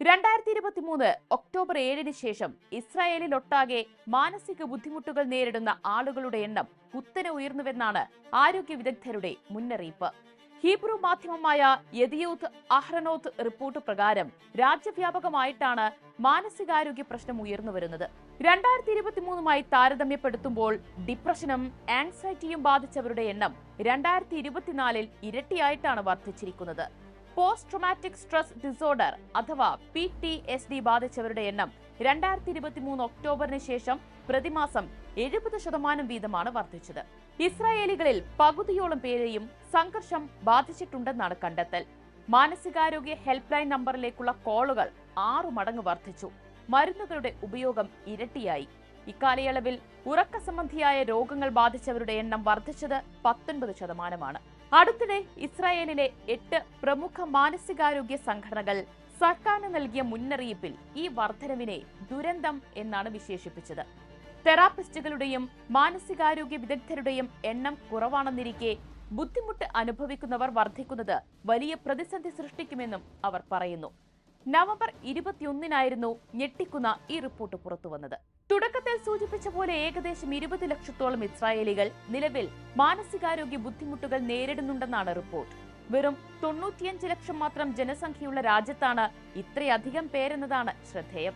രണ്ടായിരത്തി ഇരുപത്തി മൂന്ന് ഒക്ടോബർ ഏഴിന് ശേഷം ഇസ്രായേലിലൊട്ടാകെ മാനസിക ബുദ്ധിമുട്ടുകൾ നേരിടുന്ന ആളുകളുടെ എണ്ണം കുത്തനെ ഉയർന്നുവെന്നാണ് ആരോഗ്യ വിദഗ്ധരുടെ മുന്നറിയിപ്പ്. ഹീബ്രു മാധ്യമമായ യദിയൂത്ത് അഹ്റനോത്ത് റിപ്പോർട്ട് പ്രകാരം രാജ്യവ്യാപകമായിട്ടാണ് മാനസികാരോഗ്യ പ്രശ്നം ഉയർന്നു വരുന്നത് രണ്ടായിരത്തി ഇരുപത്തിമൂന്നുമായി താരതമ്യപ്പെടുത്തുമ്പോൾ ഡിപ്രഷനും ആങ്സൈറ്റിയും ബാധിച്ചവരുടെ എണ്ണം രണ്ടായിരത്തി ഇരുപത്തിനാലിൽ ഇരട്ടിയായിട്ടാണ് വർദ്ധിച്ചിരിക്കുന്നത്. പോസ്റ്റ് ട്രോമാറ്റിക് സ്ട്രെസ് ഡിസോർഡർ അഥവാ പി ടി എസ് ഡി ബാധിച്ചവരുടെ എണ്ണം രണ്ടായിരത്തി ഇരുപത്തി മൂന്ന് ഒക്ടോബറിന് ശേഷം പ്രതിമാസം എഴുപത് ശതമാനം വീതമാണ് വർദ്ധിച്ചത്. ഇസ്രായേലികളിൽ പകുതിയോളം പേരെയും സംഘർഷം ബാധിച്ചിട്ടുണ്ടെന്നാണ് കണ്ടെത്തൽ. മാനസികാരോഗ്യ ഹെൽപ്പ് ലൈൻ നമ്പറിലേക്കുള്ള കോളുകൾ ആറു മടങ്ങ് വർദ്ധിച്ചു. മരുന്നുകളുടെ ഉപയോഗം ഇരട്ടിയായി. ഇക്കാലയളവിൽ ഉറക്ക സംബന്ധിയായ രോഗങ്ങൾ ബാധിച്ചവരുടെ എണ്ണം വർദ്ധിച്ചത് പത്തൊൻപത് ശതമാനമാണ്. അടുത്തിടെ ഇസ്രായേലിലെ എട്ട് പ്രമുഖ മാനസികാരോഗ്യ സംഘടനകൾ സർക്കാരിന് നൽകിയ മുന്നറിയിപ്പിൽ ഈ വർധനവിനെ ദുരന്തം എന്നാണ് വിശേഷിപ്പിച്ചത്. തെറാപ്പിസ്റ്റുകളുടെയും മാനസികാരോഗ്യ വിദഗ്ധരുടെയും എണ്ണം കുറവാണെന്നിരിക്കെ ബുദ്ധിമുട്ട് അനുഭവിക്കുന്നവർ വർദ്ധിക്കുന്നത് വലിയ പ്രതിസന്ധി സൃഷ്ടിക്കുമെന്നും അവർ പറയുന്നു. നവംബർ ഇരുപത്തിയൊന്നിനായിരുന്നു ഞെട്ടിക്കുന്ന ഈ റിപ്പോർട്ട് പുറത്തുവന്നത് തുടക്കത്തിൽ സൂചിപ്പിച്ച പോലെ ഏകദേശം ഇരുപത് ലക്ഷത്തോളം ഇസ്രായേലികൾ നിലവിൽ മാനസികാരോഗ്യ ബുദ്ധിമുട്ടുകൾ നേരിടുന്നുണ്ടെന്നാണ് റിപ്പോർട്ട്. വെറും തൊണ്ണൂറ്റിയഞ്ച് ലക്ഷം മാത്രം ജനസംഖ്യയുള്ള രാജ്യത്താണ് ഇത്രയധികം പേരെന്നതാണ് ശ്രദ്ധേയം.